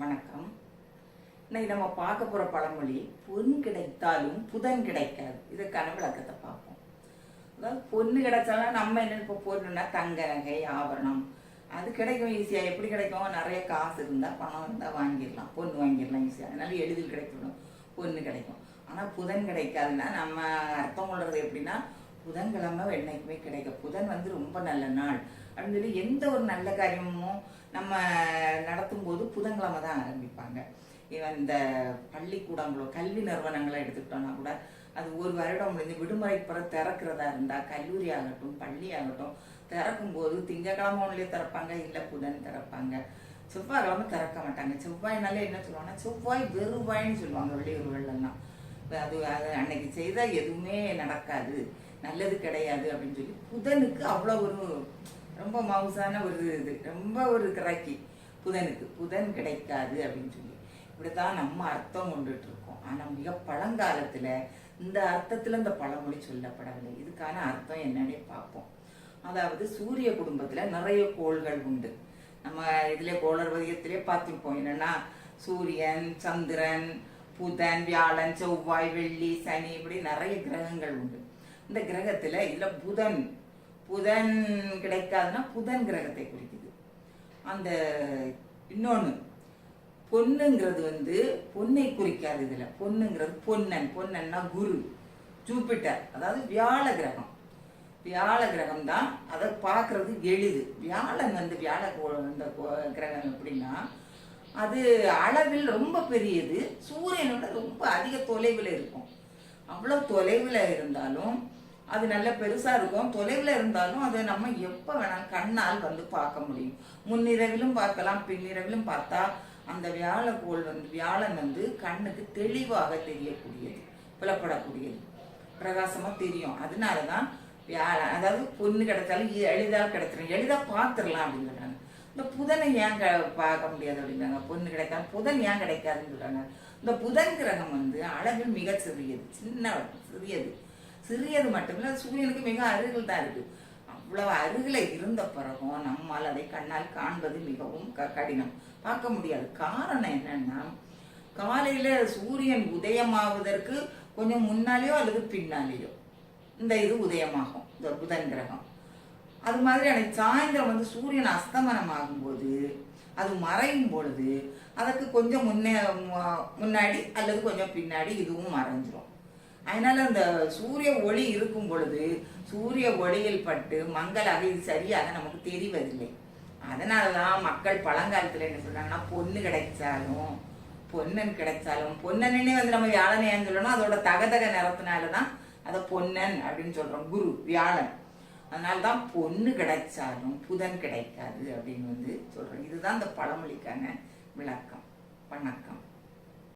வணக்கம். இன்னைக்கு நம்ம பார்க்க போற பழமொழி பொன் கிடைத்தாலும் புதன் கிடைக்காது. இதுக்கான விளக்கத்தை பார்ப்போம். அதாவது பொண்ணு கிடைச்சாலும் நம்ம என்ன இப்போ பொண்ணுன்னா தங்க நகை ஆபரணம். அது கிடைக்கும் ஈஸியாக எப்படி கிடைக்கும்? நிறைய காசு இருந்தால் பணம் இருந்தால் வாங்கிடலாம். பொண்ணு வாங்கிடலாம் ஈஸியாக அதனால எளிதில் கிடைக்கணும் பொண்ணு கிடைக்கும். ஆனால் புதன் கிடைக்காதுன்னா நம்ம அர்த்தம் கொள்வது எப்படின்னா புதன்கிழமை என்னைக்குமே கிடைக்கும். புதன் வந்து ரொம்ப நல்ல நாள். அப்படின்னு சொல்லி எந்த ஒரு நல்ல காரியமும் நம்ம நடத்தும் போது புதன்கிழமை தான் ஆரம்பிப்பாங்க. இவன் இந்த பள்ளிக்கூடங்களோ கல்வி நிறுவனங்களை எடுத்துக்கிட்டோம்னா கூட அது ஒரு வருடம் முடிஞ்சு விடுமுறை பிற திறக்கிறதா இருந்தால் கல்லூரி ஆகட்டும் பள்ளி ஆகட்டும் திறக்கும்போது திங்கக்கிழமை ஒன்றிலே திறப்பாங்க இல்லை புதன் திறப்பாங்க. செவ்வாய்க்கிழமை திறக்க மாட்டாங்க. செவ்வாய்னாலே என்ன சொல்லுவாங்கன்னா செவ்வாய் வெறுவாய்ன்னு சொல்லுவாங்க வெளியூர்கள்லாம் அது அது அன்னைக்கு செய்தால் எதுவுமே நடக்காது. நல்லது கிடையாது அப்படின்னு சொல்லி புதனுக்கு அவ்வளோ ஒரு ரொம்ப மவுசான ஒரு இது. ரொம்ப ஒரு கிராக்கி. புதனுக்கு புதன் கிடைக்காது அப்படின்னு சொல்லி. இப்படித்தான் நம்ம அர்த்தம் கொண்டுட்டு இருக்கோம் ஆனால் மிக பழங்காலத்தில் இந்த அர்த்தத்தில் இந்த பழமொழி சொல்லப்படவில்லை. இதுக்கான அர்த்தம் என்னன்னே பார்ப்போம். அதாவது சூரிய குடும்பத்தில் நிறைய கோள்கள் உண்டு. நம்ம இதில் கோளர் வதியத்திலே பார்த்துருப்போம். என்னன்னா சூரியன் சந்திரன் புதன் வியாழன் செவ்வாய் வெள்ளி சனி இப்படி நிறைய கிரகங்கள் உண்டு. இந்த கிரகத்தில் இதில் புதன் புதன் கிடைக்காதுன்னா புதன் கிரகத்தை குறிக்குது. அந்த இன்னொன்று பொண்ணுங்கிறது வந்து பொன்னை குறிக்காது இதில். பொண்ணுங்கிறது பொன்னன். பொன்னன்னா குரு ஜூபிட்டர். அதாவது வியாழ கிரகம். வியாழ கிரகம் தான் அதை பார்க்குறது எளிது. வியாழன் வந்து வியாழ இந்த கிரகம் எப்படின்னா அது அளவில் ரொம்ப பெரியது. சூரியனோட ரொம்ப அதிக தொலைவில் இருக்கும். அவ்வளோ தொலைவில் இருந்தாலும் அது நல்ல பெருசா இருக்கும். தொலைவில் இருந்தாலும் அதை நம்ம எப்போ வேணாலும் கண்ணால் வந்து பார்க்க முடியும். முன்னிரவிலும் பார்க்கலாம் பின்னிரவிலும் பார்த்தா அந்த வியாழக்கோள் வந்து வியாழன் வந்து கண்ணுக்கு தெளிவாக தெரியக்கூடியது புலப்படக்கூடியது. பிரகாசமாக தெரியும். அதனால தான் வியாழன் அதாவது பொண்ணு கிடைச்சாலும் எளிதாக கிடைச்சிடும் எளிதாக பார்த்துடலாம் அப்படின்னு இந்த புதனை ஏன் க- பார்க்க முடியாது அப்படிங்கிறாங்க. பொண்ணு கிடைக்காது புதன் ஏன் கிடைக்காதுன்னு சொல்கிறாங்க இந்த புதன் கிரகம் வந்து அளவில் மிக சிறியது சின்ன சிறியது. சிறியது மட்டுமில்ல சூரியனுக்கு மிக அருகில் தான் இருக்கு. அவ்வளவு அருகில இருந்த பிறகும் நம்மால் அதை கண்ணால் காண்பது மிகவும் க- கடினம். பார்க்க முடியாது. காரணம் என்னன்னா காலையில சூரியன் உதயமாவதற்கு கொஞ்சம் முன்னாலேயோ அல்லது பின்னாலேயோ இந்த இது உதயமாகும் இந்த புதன் கிரகம். அது மாதிரி அன்னைக்கு சாயந்தரம் வந்து சூரியன் அஸ்தமனம் ஆகும்போது அது மறையும் பொழுது அதற்கு கொஞ்சம் முன்னே முன்னாடி அல்லது கொஞ்சம் பின்னாடி இதுவும் மறைஞ்சிரும். அதனால அந்த சூரிய ஒளி இருக்கும் பொழுது சூரிய ஒளியில் பட்டு மங்களாக இது சரியாக நமக்கு தெரிவதில்லை. அதனாலதான் மக்கள் பழங்காலத்துல என்ன சொல்றாங்கன்னா பொண்ணு கிடைச்சாலும் பொன்னன் கிடைச்சாலும் பொன்னனே வந்து நம்ம வியாழனை ஏன் சொல்லணும் அதோட தகதக நிறத்தினாலதான் அதை பொன்னன் அப்படின்னு சொல்றோம். குரு வியாழன். அதனாலதான் பொண்ணு கிடைச்சாலும் புதன் கிடைக்காது அப்படின்னு வந்து சொல்றோம். இதுதான் இந்த பழமொழிக்கான விளக்கம் வணக்கம்.